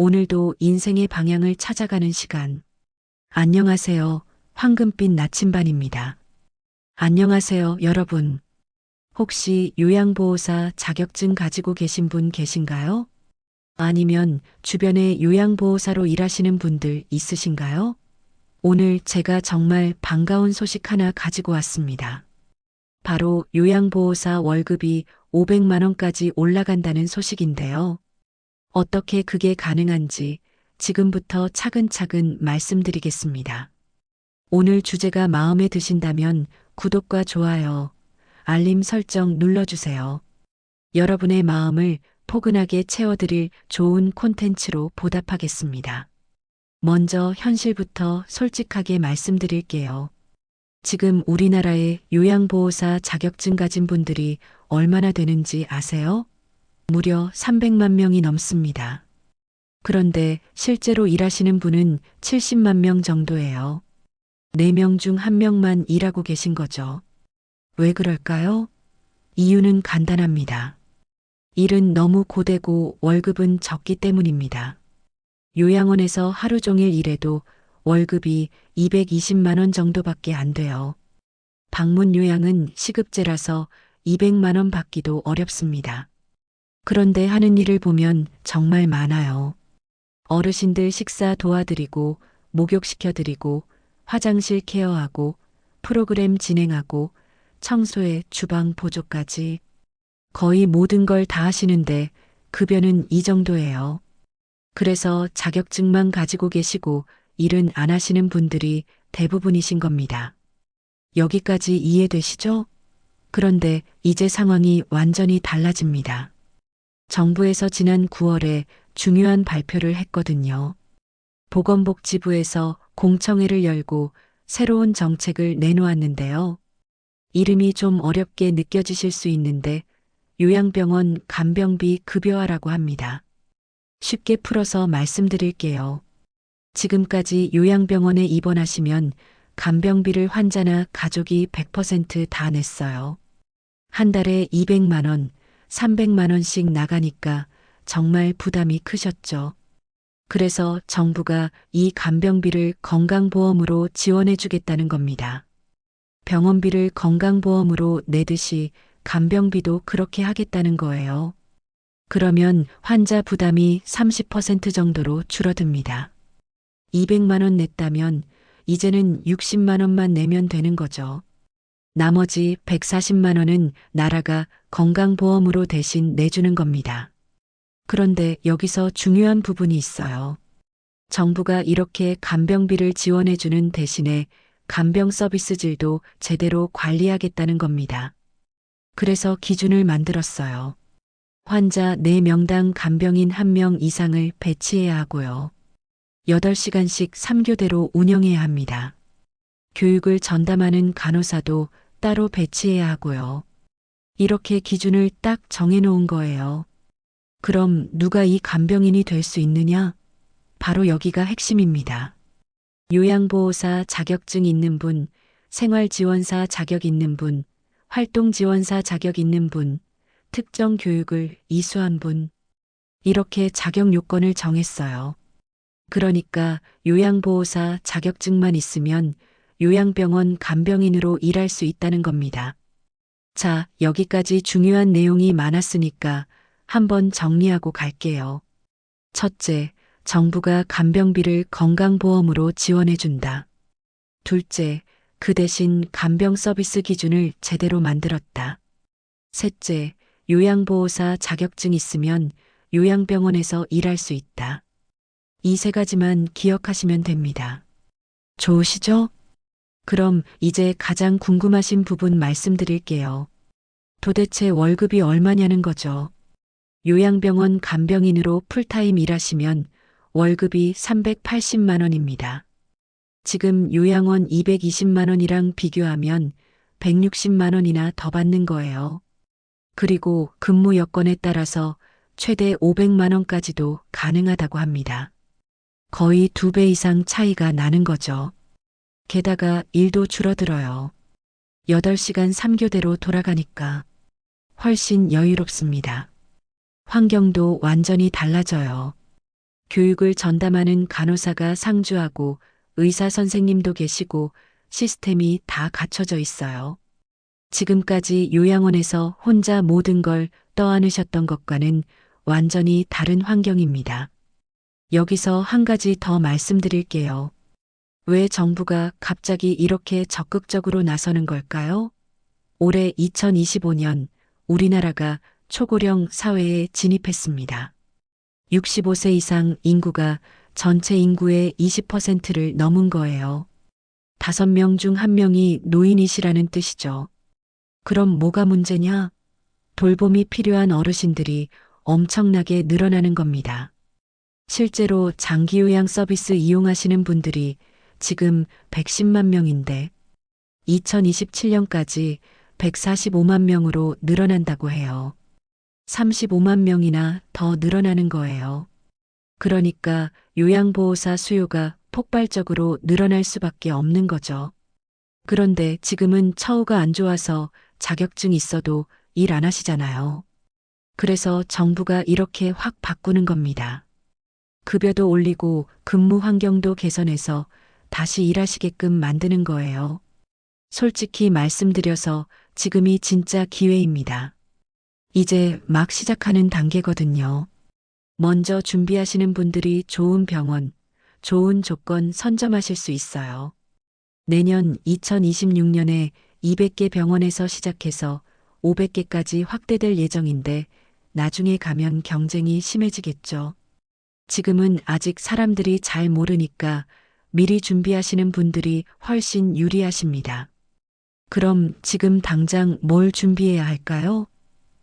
오늘도 인생의 방향을 찾아가는 시간. 안녕하세요. 황금빛 나침반입니다. 안녕하세요, 여러분. 혹시 요양보호사 자격증 가지고 계신 분 계신가요? 아니면 주변에 요양보호사로 일하시는 분들 있으신가요? 오늘 제가 정말 반가운 소식 하나 가지고 왔습니다. 바로 요양보호사 월급이 500만원까지 올라간다는 소식인데요. 어떻게 그게 가능한지 지금부터 차근차근 말씀드리겠습니다. 오늘 주제가 마음에 드신다면 구독과 좋아요, 알림 설정 눌러주세요. 여러분의 마음을 포근하게 채워드릴 좋은 콘텐츠로 보답하겠습니다. 먼저 현실부터 솔직하게 말씀드릴게요. 지금 우리나라에 요양보호사 자격증 가진 분들이 얼마나 되는지 아세요? 무려 300만 명이 넘습니다. 그런데 실제로 일하시는 분은 70만 명 정도예요. 4명 중 1명만 일하고 계신 거죠. 왜 그럴까요? 이유는 간단합니다. 일은 너무 고되고 월급은 적기 때문입니다. 요양원에서 하루 종일 일해도 월급이 220만 원 정도밖에 안 돼요. 방문 요양은 시급제라서 200만 원 받기도 어렵습니다. 그런데 하는 일을 보면 정말 많아요. 어르신들 식사 도와드리고, 목욕시켜드리고, 화장실 케어하고, 프로그램 진행하고, 청소에 주방 보조까지 거의 모든 걸 다 하시는데 급여는 이 정도예요. 그래서 자격증만 가지고 계시고 일은 안 하시는 분들이 대부분이신 겁니다. 여기까지 이해되시죠? 그런데 이제 상황이 완전히 달라집니다. 정부에서 지난 9월에 중요한 발표를 했거든요. 보건복지부에서 공청회를 열고 새로운 정책을 내놓았는데요. 이름이 좀 어렵게 느껴지실 수 있는데 요양병원 간병비 급여화라고 합니다. 쉽게 풀어서 말씀드릴게요. 지금까지 요양병원에 입원하시면 간병비를 환자나 가족이 100%다 냈어요. 한 달에 200만 원, 300만원씩 나가니까 정말 부담이 크셨죠. 그래서 정부가 이 간병비를 건강보험으로 지원해 주겠다는 겁니다. 병원비를 건강보험으로 내듯이 간병비도 그렇게 하겠다는 거예요. 그러면 환자 부담이 30% 정도로 줄어듭니다. 200만원 냈다면 이제는 60만원만 내면 되는 거죠. 나머지 140만 원은 나라가 건강보험으로 대신 내주는 겁니다. 그런데 여기서 중요한 부분이 있어요. 정부가 이렇게 간병비를 지원해주는 대신에 간병 서비스 질도 제대로 관리하겠다는 겁니다. 그래서 기준을 만들었어요. 환자 4명당 간병인 1명 이상을 배치해야 하고요. 8시간씩 3교대로 운영해야 합니다. 교육을 전담하는 간호사도 따로 배치해야 하고요. 이렇게 기준을 딱 정해놓은 거예요. 그럼 누가 이 간병인이 될 수 있느냐? 바로 여기가 핵심입니다. 요양보호사 자격증 있는 분, 생활지원사 자격 있는 분, 활동지원사 자격 있는 분, 특정 교육을 이수한 분. 이렇게 자격 요건을 정했어요. 그러니까 요양보호사 자격증만 있으면 요양병원 간병인으로 일할 수 있다는 겁니다. 자, 여기까지 중요한 내용이 많았으니까 한번 정리하고 갈게요. 첫째, 정부가 간병비를 건강보험으로 지원해준다. 둘째, 그 대신 간병 서비스 기준을 제대로 만들었다. 셋째, 요양보호사 자격증 있으면 요양병원에서 일할 수 있다. 이 세 가지만 기억하시면 됩니다. 좋으시죠? 그럼 이제 가장 궁금하신 부분 말씀드릴게요. 도대체 월급이 얼마냐는 거죠. 요양병원 간병인으로 풀타임 일하시면 월급이 380만 원입니다. 지금 요양원 220만 원이랑 비교하면 160만 원이나 더 받는 거예요. 그리고 근무 여건에 따라서 최대 500만 원까지도 가능하다고 합니다. 거의 두 배 이상 차이가 나는 거죠. 게다가 일도 줄어들어요. 8시간 3교대로 돌아가니까 훨씬 여유롭습니다. 환경도 완전히 달라져요. 교육을 전담하는 간호사가 상주하고 의사 선생님도 계시고 시스템이 다 갖춰져 있어요. 지금까지 요양원에서 혼자 모든 걸 떠안으셨던 것과는 완전히 다른 환경입니다. 여기서 한 가지 더 말씀드릴게요. 왜 정부가 갑자기 이렇게 적극적으로 나서는 걸까요? 올해 2025년 우리나라가 초고령 사회에 진입했습니다. 65세 이상 인구가 전체 인구의 20%를 넘은 거예요. 5명 중 1명이 노인이시라는 뜻이죠. 그럼 뭐가 문제냐? 돌봄이 필요한 어르신들이 엄청나게 늘어나는 겁니다. 실제로 장기요양 서비스 이용하시는 분들이 지금 110만 명인데 2027년까지 145만 명으로 늘어난다고 해요. 35만 명이나 더 늘어나는 거예요. 그러니까 요양보호사 수요가 폭발적으로 늘어날 수밖에 없는 거죠. 그런데 지금은 처우가 안 좋아서 자격증 있어도 일 안 하시잖아요. 그래서 정부가 이렇게 확 바꾸는 겁니다. 급여도 올리고 근무 환경도 개선해서 다시 일하시게끔 만드는 거예요. 솔직히 말씀드려서 지금이 진짜 기회입니다. 이제 막 시작하는 단계거든요. 먼저 준비하시는 분들이 좋은 병원, 좋은 조건 선점하실 수 있어요. 내년 2026년에 200개 병원에서 시작해서 500개까지 확대될 예정인데 나중에 가면 경쟁이 심해지겠죠. 지금은 아직 사람들이 잘 모르니까 미리 준비하시는 분들이 훨씬 유리하십니다. 그럼 지금 당장 뭘 준비해야 할까요?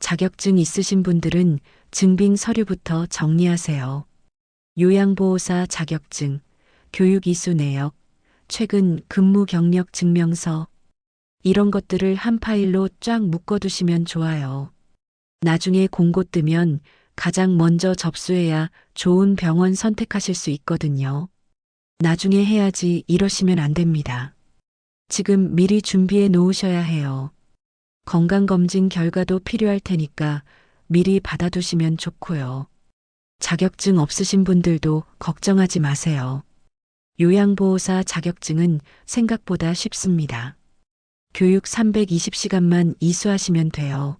자격증 있으신 분들은 증빙 서류부터 정리하세요. 요양보호사 자격증, 교육 이수 내역, 최근 근무 경력 증명서, 이런 것들을 한 파일로 쫙 묶어두시면 좋아요. 나중에 공고 뜨면 가장 먼저 접수해야 좋은 병원 선택하실 수 있거든요. 나중에 해야지 이러시면 안 됩니다. 지금 미리 준비해 놓으셔야 해요. 건강검진 결과도 필요할 테니까 미리 받아두시면 좋고요. 자격증 없으신 분들도 걱정하지 마세요. 요양보호사 자격증은 생각보다 쉽습니다. 교육 320시간만 이수하시면 돼요.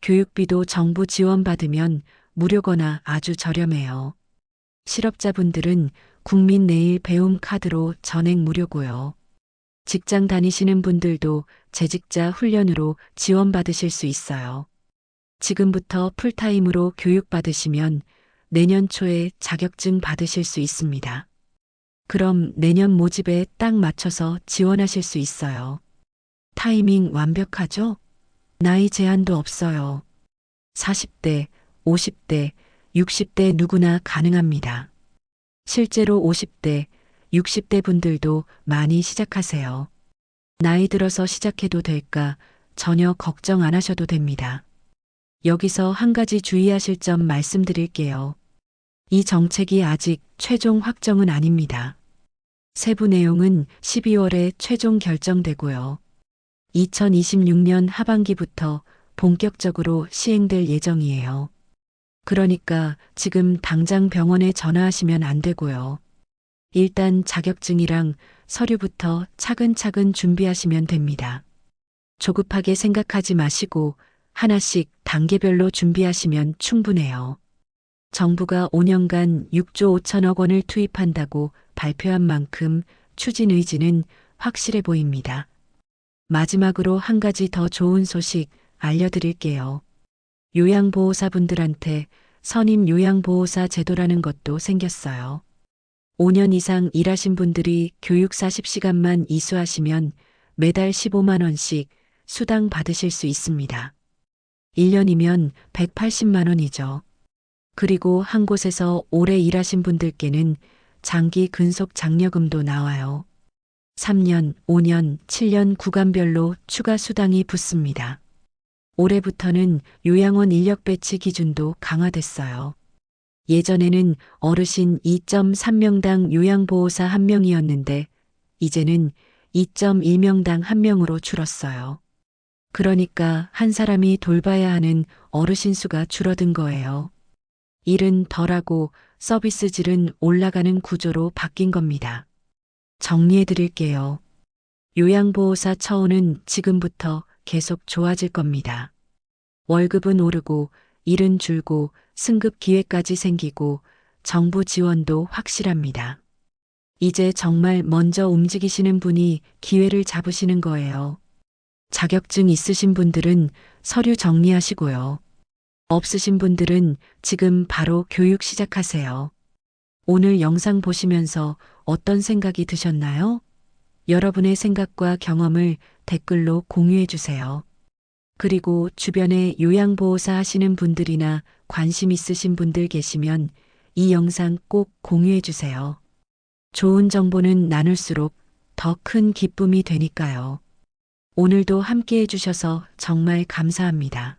교육비도 정부 지원받으면 무료거나 아주 저렴해요. 실업자분들은 국민 내일 배움 카드로 전액 무료고요. 직장 다니시는 분들도 재직자 훈련으로 지원받으실 수 있어요. 지금부터 풀타임으로 교육받으시면 내년 초에 자격증 받으실 수 있습니다. 그럼 내년 모집에 딱 맞춰서 지원하실 수 있어요. 타이밍 완벽하죠? 나이 제한도 없어요. 40대, 50대, 60대 누구나 가능합니다. 실제로 50대, 60대 분들도 많이 시작하세요. 나이 들어서 시작해도 될까 전혀 걱정 안 하셔도 됩니다. 여기서 한 가지 주의하실 점 말씀드릴게요. 이 정책이 아직 최종 확정은 아닙니다. 세부 내용은 12월에 최종 결정되고요. 2026년 하반기부터 본격적으로 시행될 예정이에요. 그러니까 지금 당장 병원에 전화하시면 안 되고요. 일단 자격증이랑 서류부터 차근차근 준비하시면 됩니다. 조급하게 생각하지 마시고 하나씩 단계별로 준비하시면 충분해요. 정부가 5년간 6조 5천억 원을 투입한다고 발표한 만큼 추진 의지는 확실해 보입니다. 마지막으로 한 가지 더 좋은 소식 알려드릴게요. 요양보호사분들한테 선임 요양보호사 제도라는 것도 생겼어요. 5년 이상 일하신 분들이 교육 40시간만 이수하시면 매달 15만원씩 수당 받으실 수 있습니다. 1년이면 180만원이죠. 그리고 한 곳에서 오래 일하신 분들께는 장기 근속 장려금도 나와요. 3년, 5년, 7년 구간별로 추가 수당이 붙습니다. 올해부터는 요양원 인력 배치 기준도 강화됐어요. 예전에는 어르신 2.3명당 요양보호사 1명이었는데 이제는 2.1명당 1명으로 줄었어요. 그러니까 한 사람이 돌봐야 하는 어르신 수가 줄어든 거예요. 일은 덜하고 서비스 질은 올라가는 구조로 바뀐 겁니다. 정리해 드릴게요. 요양보호사 처우는 지금부터 계속 좋아질 겁니다. 월급은 오르고 일은 줄고 승급 기회까지 생기고 정부 지원도 확실합니다. 이제 정말 먼저 움직이시는 분이 기회를 잡으시는 거예요. 자격증 있으신 분들은 서류 정리하시고요. 없으신 분들은 지금 바로 교육 시작하세요. 오늘 영상 보시면서 어떤 생각이 드셨나요? 여러분의 생각과 경험을 댓글로 공유해 주세요. 그리고 주변에 요양보호사 하시는 분들이나 관심 있으신 분들 계시면 이 영상 꼭 공유해 주세요. 좋은 정보는 나눌수록 더 큰 기쁨이 되니까요. 오늘도 함께 해주셔서 정말 감사합니다.